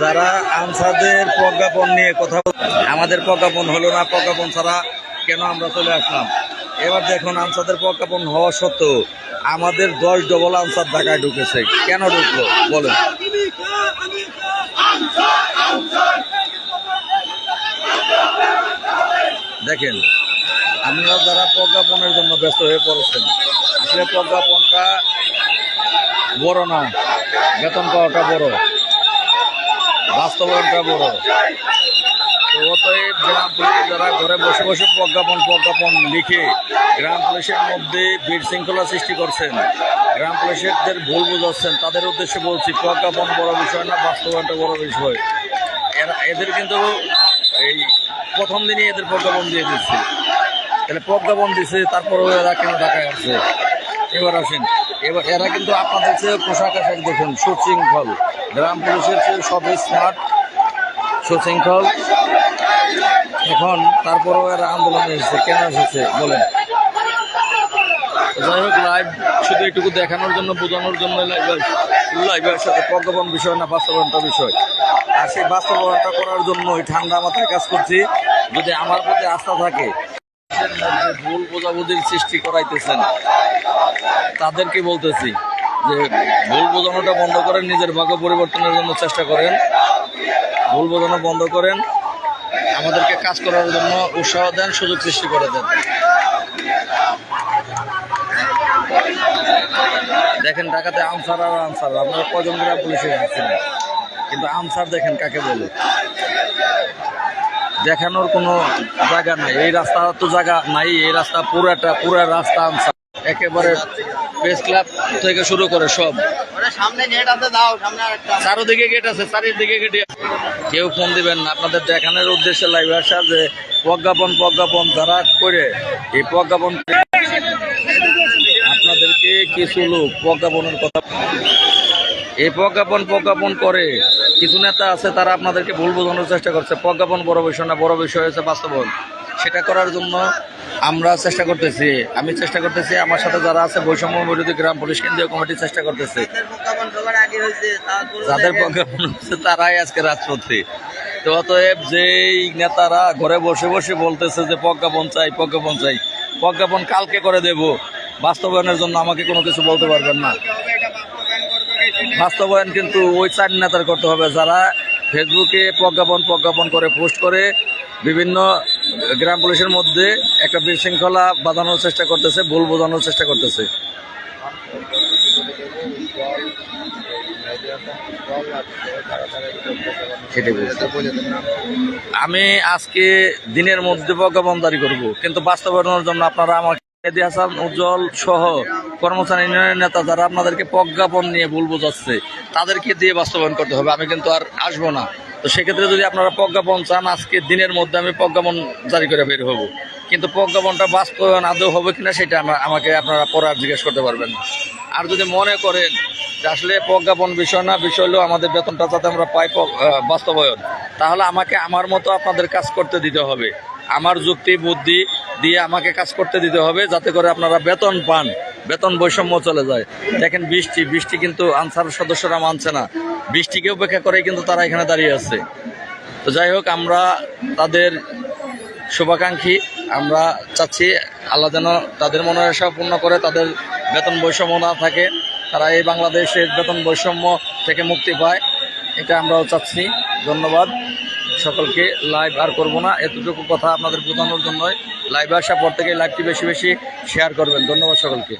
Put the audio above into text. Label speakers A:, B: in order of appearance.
A: যারা আনসারদের প্রজ্ঞাপন নিয়ে কথা আমাদের প্রজ্ঞাপন হলো না, প্রজ্ঞাপন ছাড়া কেন আমরা চলে আসলাম? এবার দেখুন, আনসারদের প্রজ্ঞাপন হওয়া সত্ত্বেও আমাদের দশ ডবল আনসার ঢাকায় ঢুকেছে। কেন ঢুকলো? বলেন। দেখেন, আপনারা যারা প্রজ্ঞাপনের জন্য ব্যস্ত হয়ে পড়েছেন, আসলে প্রজ্ঞাপনটা বড় না, বেতন পাওয়াটা বড়। বাস্তবায়নটা বড়। তো অতএব গ্রাম পুলিশ যারা ঘরে বসে বসে প্রজ্ঞাপন প্রজ্ঞাপন লিখে, গ্রাম পুলিশের মধ্যে বীর শৃঙ্খলা সৃষ্টি করছেন, গ্রাম পুলিশেরদের ভুল বুঝাচ্ছেন, তাদের উদ্দেশ্যে বলছি, প্রজ্ঞাপন বড় বিষয় না, বাস্তবায়নটা বড় বিষয়। এরা, এদের কিন্তু এই প্রথম দিনই এদের প্রজ্ঞাপন দিয়ে দিচ্ছে। তাহলে প্রজ্ঞাপন দিচ্ছে তারপরেও এরা কেন ঢাকায় আসছে? এবার আসেন। এবার এরা কিন্তু আপনাদের চেয়ে পোশাক আশাক দেখুন, সুশৃঙ্খল। গ্রাম পুলিশের চেয়ে সবই স্মার্ট সুশৃঙ্খল। এখন তারপরেও এরা আন্দোলনে এসেছে। কেন এসেছে? বলেন। যাই হোক লাইভ শুধু এটুকু দেখানোর জন্য, বোঝানোর জন্য লাইভের সাথে প্রজ্ঞাপন বিষয় না, বাস্তবায়নটা বিষয়। আর সেই বাস্তবায়নটা করার জন্য ওই ঠান্ডা মাথায় কাজ করছি। যদি আমার প্রতি আস্থা থাকে ভুল বোঝাবুঝির সৃষ্টি করাইতেছেন। তাদেরকে বলতেছি যে ভুল বোঝানোটা বন্ধ করেন, নিজের ভাগ্য পরিবর্তনের জন্য চেষ্টা করেন। ভুল বোঝানো বন্ধ করেন। আমাদেরকে কাজ করার জন্য উৎসাহ দেন, সুযোগ সৃষ্টি করে দেন। দেখেন ঢাকাতে আনসার আর আনসার, আপনারা কজন পুলিশে কিন্তু আনসার দেখেন কাকে বলে। দেখানোর কোনো জায়গা নাই। এই রাস্তা তো জায়গা নাই এই রাস্তা পুরাটা পুরা রাস্তা আনসার একেবারে প্রেস ক্লাব থেকে শুরু করে সব। চারোদিকে গেট আছে চারিদিকে গেটে কেউ ফোন দিবেন না। আপনাদের দেখানোর উদ্দেশ্যে লাইভ আসা যে প্রজ্ঞাপন প্রজ্ঞাপন যারা করে এই প্রজ্ঞাপন আপনাদেরকে কিছু লোক প্রজ্ঞাপনের কথা এই প্রজ্ঞাপন প্রজ্ঞাপন করে। কিছু নেতা আছে, তারা আপনাদেরকে ভুল বোঝানোর চেষ্টা করছে। প্রজ্ঞাপন বড় বিষয় না, বড় বিষয় হয়েছে বাস্তবন। সেটা করার জন্য আমরা চেষ্টা করতেছি। আমি চেষ্টা করতেছি, আমার সাথে যারা আছে, বৈষম্য বিরোধী গ্রাম, পুলিশ কেন্দ্রীয় কমিটি চেষ্টা করতেছে। যাদের প্রজ্ঞাপন হচ্ছে, তারাই আজকে রাজপথে। তো অতএব যেই নেতারা ঘরে বসে বসে বলতেছে যে, প্রজ্ঞাপন চাই প্রজ্ঞাপন চাই, প্রজ্ঞাপন কালকে করে দেব। বাস্তবায়নের জন্য আমাকে কোনো কিছু বলতে পারবেন না
B: তবে এটা বাস্তবায়ন করবে কে সেটা
A: বাস্তবায়ন কিন্তু ওই চার নেতার করতে হবে। যারা ফেসবুকে প্রজ্ঞাপন প্রজ্ঞাপন করে, পোস্ট করে, বিভিন্ন গ্রাম পুলিশের মধ্যে একটা বিশৃঙ্খলা বাঁধানোর চেষ্টা করতেছে, ভুল বোঝানোর চেষ্টা করতেছে। আমি আজকে দিনের মধ্যে প্রজ্ঞাপন জারি করব, কিন্তু বাস্তবায়নের জন্য আপনারা আমাকে উজ্জ্বল সহ কর্মচারী ইউনিয়নের নেতা যারা আপনাদেরকে প্রজ্ঞাপন নিয়ে ভুল বোঝাচ্ছে, তাদেরকে দিয়ে বাস্তবায়ন করতে হবে। আমি কিন্তু আর আসব না। তো সেক্ষেত্রে যদি আপনারা প্রজ্ঞাপন চান, আজকে দিনের মধ্যে আমি প্রজ্ঞাপন জারি করে বের হব। কিন্তু প্রজ্ঞাপনটা বাস্তবায়ন আদৌ হবে কিনা সেটা আমা- আমাকে আপনারা পরে আর জিজ্ঞেস করতে পারবেন আর যদি মনে করেন যে আসলে প্রজ্ঞাপন বিষয় না, বিষয় হলেও আমাদের বেতনটা যাতে আমরা পাই বাস্তবায়ন, তাহলে আমাকে আমার মতো আপনাদের কাজ করতে দিতে হবে। আমার যুক্তি, বুদ্ধি দিয়ে আমাকে কাজ করতে দিতে হবে, যাতে করে আপনারা বেতন পান। বেতন বৈষম্য চলে যায়। দেখেন বৃষ্টি বৃষ্টি কিন্তু আনসার সদস্যরা মানছে না। বৃষ্টিকে উপেক্ষা করে কিন্তু তারা এখানে দাঁড়িয়ে আছে। তো যাই হোক, আমরা তাদের শুভাকাঙ্ক্ষী, আমরা চাচ্ছি আল্লাহ যেন তাদের মনের আশা পূর্ণ করে তাদের বেতন বৈষম্য না থাকে। তারা এই বাংলাদেশের বেতন বৈষম্য থেকে মুক্তি পায়, এটা আমরাও চাচ্ছি। ধন্যবাদ। সকলকে লাইভ আর করব না। এতটুকু কথা আপনাদের বোঝানোর জন্যই। লাইভ আসার পর থেকে লাইভটি বেশি বেশি শেয়ার করবেন। ধন্যবাদ সকলকে।